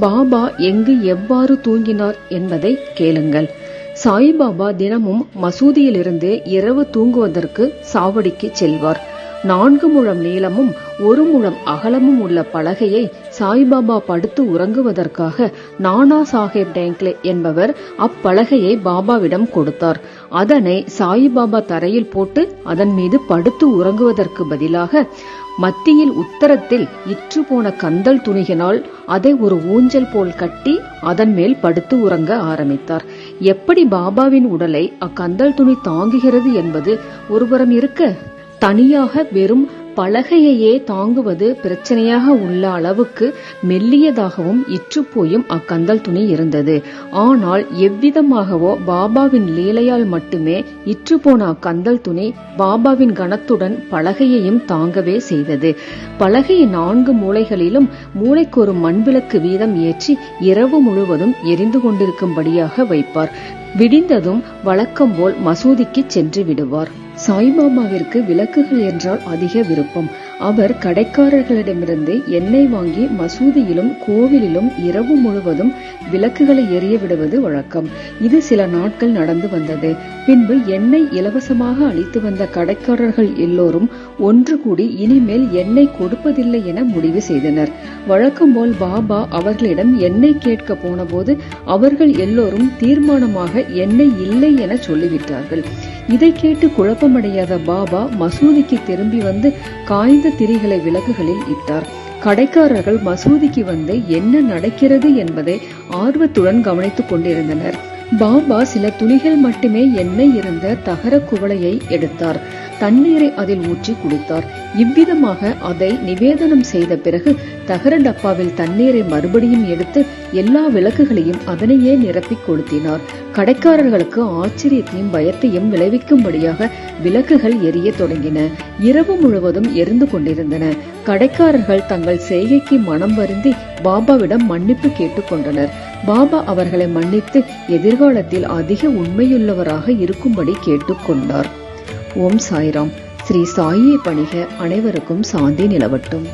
பாபா எங்கு எவ்வாறு தூங்கினார் என்பதை கேளுங்கள். சாய்பாபா தினமும் மசூதியிலிருந்து இரவு தூங்குவதற்கு சாவடிக்கு செல்வார். நான்கு முழம் நீளமும் ஒரு முழம் அகலமும் உள்ள பலகையை சாய்பாபா படுத்து உறங்குவதற்காக நானா சாஹேப் டேங்க்லே என்பவர் அப்பலகையை பாபாவிடம் கொடுத்தார். அதனை சாய்பாபா தரையில் போட்டு அதன் மீது படுத்து உறங்குவதற்கு பதிலாக மத்தியில் உத்தரத்தில் இற்று போன கந்தல் துணிகினால் அதை ஒரு ஊஞ்சல் போல் கட்டி அதன் மேல் படுத்து உறங்க ஆரம்பித்தார். எப்படி பாபாவின் உடலை அக்கந்தல் துணி தாங்குகிறது என்பது ஒருபுறம் இருக்க? தனியாக வெறும் பலகையையே தாங்குவது பிரச்சனையாக உள்ள அளவுக்கு மெல்லியதாகவும் இற்றுப்போயும் அக்கந்தல் துணி இருந்தது. ஆனால் எவ்விதமாகவோ பாபாவின் லீலையால் மட்டுமே இற்றுப்போன அக்கந்தல் துணி பாபாவின் கனத்துடன் பலகையையும் தாங்கவே செய்தது. பலகையின் நான்கு மூலைகளிலும் மூளைக்கு ஒரு மண்விளக்கு வீதம் ஏற்றி இரவு முழுவதும் எரிந்து கொண்டிருக்கும்படியாக வைப்பார். விடிந்ததும் வழக்கம் போல் மசூதிக்கு சென்று விடுவார். சாய்பாபாவிற்கு விளக்குகள் என்றால் அதிக விருப்பம். அவர் கடைக்காரர்களிடமிருந்து எண்ணெய் வாங்கி மசூதியிலும் கோவிலிலும் இரவு முழுவதும் விளக்குகளை எரிய விடுவது வழக்கம். இது சில நாட்கள் நடந்து வந்தது. பின்பு எண்ணெய் இலவசமாக அளித்து வந்த கடைக்காரர்கள் எல்லோரும் ஒன்று கூடி இனிமேல் எண்ணெய் கொடுப்பதில்லை என முடிவு செய்தனர். வழக்கம் போல் பாபா அவர்களிடம் எண்ணெய் கேட்க போனபோது அவர்கள் எல்லோரும் தீர்மானமாக எண்ணெய் இல்லை என சொல்லிவிட்டார்கள். இதை கேட்டு குழப்பமடையாத பாபா மசூதிக்கு திரும்பி வந்து காய்ந்த திரிகளை விளக்குகளில் இட்டார். கடைக்காரர்கள் மசூதிக்கு வந்து என்ன நடக்கிறது என்பதை ஆர்வத்துடன் கவனித்துக் கொண்டிருந்தனர். பாபா சில துளிகள் மட்டுமே எண்ணெய் இருந்த தகர குவளையை எடுத்தார். தண்ணீரை அதில் ஊற்றி குடித்தார். இவ்விதமாக அதை நிவேதனம் செய்த பிறகு தகர டப்பாவில் தண்ணீரை மறுபடியும் எடுத்து எல்லா விளக்குகளையும் அதனையே நிரப்பிக் கொளுத்தினார். கடைக்காரர்களுக்கு ஆச்சரியத்தையும் பயத்தையும் விளைவிக்கும்படியாக விளக்குகள் எரிய தொடங்கின. இரவு முழுவதும் எரிந்து கொண்டிருந்தன. கடைக்காரர்கள் தங்கள் செய்கைக்கு மனம் வருந்தி பாபாவிடம் மன்னிப்பு கேட்டுக்கொண்டனர் பாபா அவர்களை மன்னித்து எதிர்காலத்தில் அதிக உண்மையுள்ளவராக இருக்கும்படி கேட்டுக்கொண்டார் ஓம் சாய்ராம். ஸ்ரீ சாயியை பணிக அனைவருக்கும் சாந்தி நிலவட்டும்.